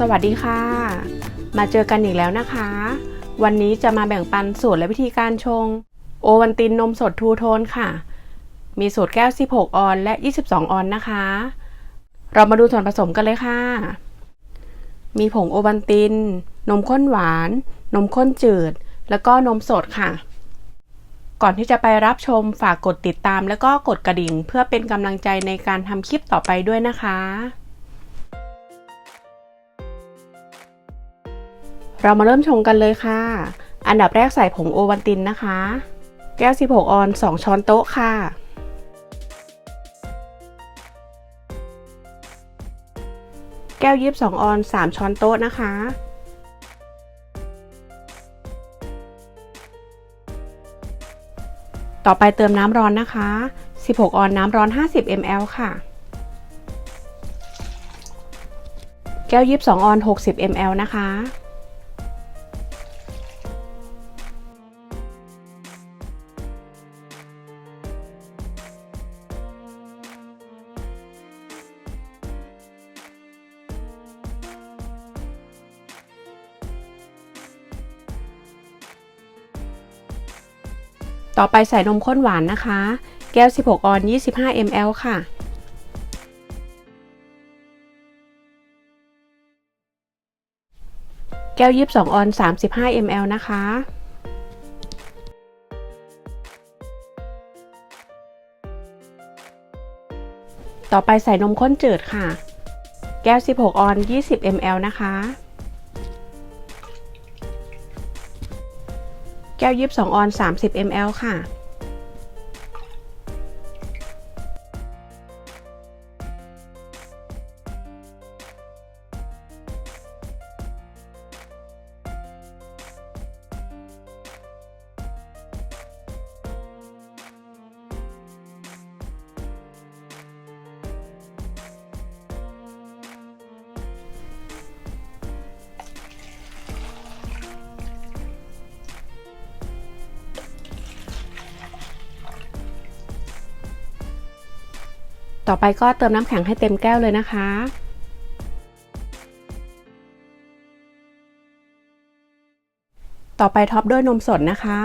สวัสดีค่ะ มาเจอกันอีกแล้วนะคะ วันนี้จะมาแบ่งปันสูตรและวิธีการชง โอวันตินนมสดทูโทนค่ะ มีสูตรแก้ว 16 ออนและ 22 ออนนะคะ เรามาดูส่วนผสมกันเลยค่ะ มีผงโอวันติน นมข้นหวาน นมข้นจืด แล้วก็นมสดค่ะ ก่อนที่จะไปรับชมฝากกดติดตาม แล้วก็กดกระดิ่ง เพื่อเป็นกำลังใจในการทำคลิปต่อไปด้วยนะคะ เรามาเริ่มชงกันเลยค่ะ อันดับแรกใส่ผงโอวันตินนะคะ แก้ว 16 ออน 2 ช้อนโต๊ะค่ะ แก้ว22ออน 3 ช้อนโต๊ะนะคะ ต่อไปเติมน้ำร้อนนะคะ 16 ออนน้ำร้อน 50 ml ค่ะ แก้ว22ออน 60 ml นะคะ ต่อไปใส่นมข้นหวานนะคะ แก้ว 16 ออน 25 ml ค่ะ แก้ว 22 ออน 35 ml นะคะ ต่อไปใส่นมข้นจืดค่ะ แก้ว 16 ออน 20 ml นะคะ แก้วยิบสองออนซ์30 ml ค่ะ ต่อไปก็เติมน้ำแข็งให้เต็มแก้วเลยนะคะ ต่อไปท็อปด้วยนมสดนะคะ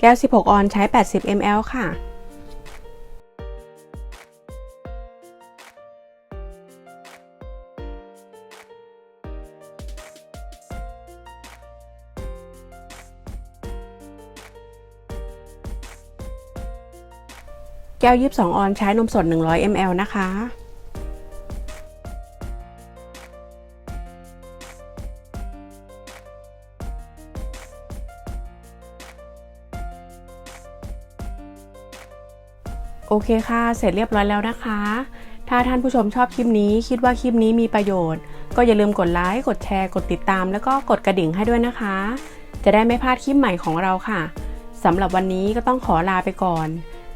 แก้ว 16 ออนใช้ 80 ml ค่ะ แก้ว 22 ออนใช้นมสด 100 ml นะคะ โอเคค่ะ เสร็จเรียบร้อยแล้วนะคะ ถ้าท่านผู้ชมชอบคลิปนี้ คิดว่าคลิปนี้มีประโยชน์ ก็อย่าลืมกดไลค์ กดแชร์ กดติดตาม แล้วก็กดกระดิ่งให้ด้วยนะคะ จะได้ไม่พลาดคลิปใหม่ของเราค่ะสำหรับวันนี้ก็ต้องขอลาไปก่อน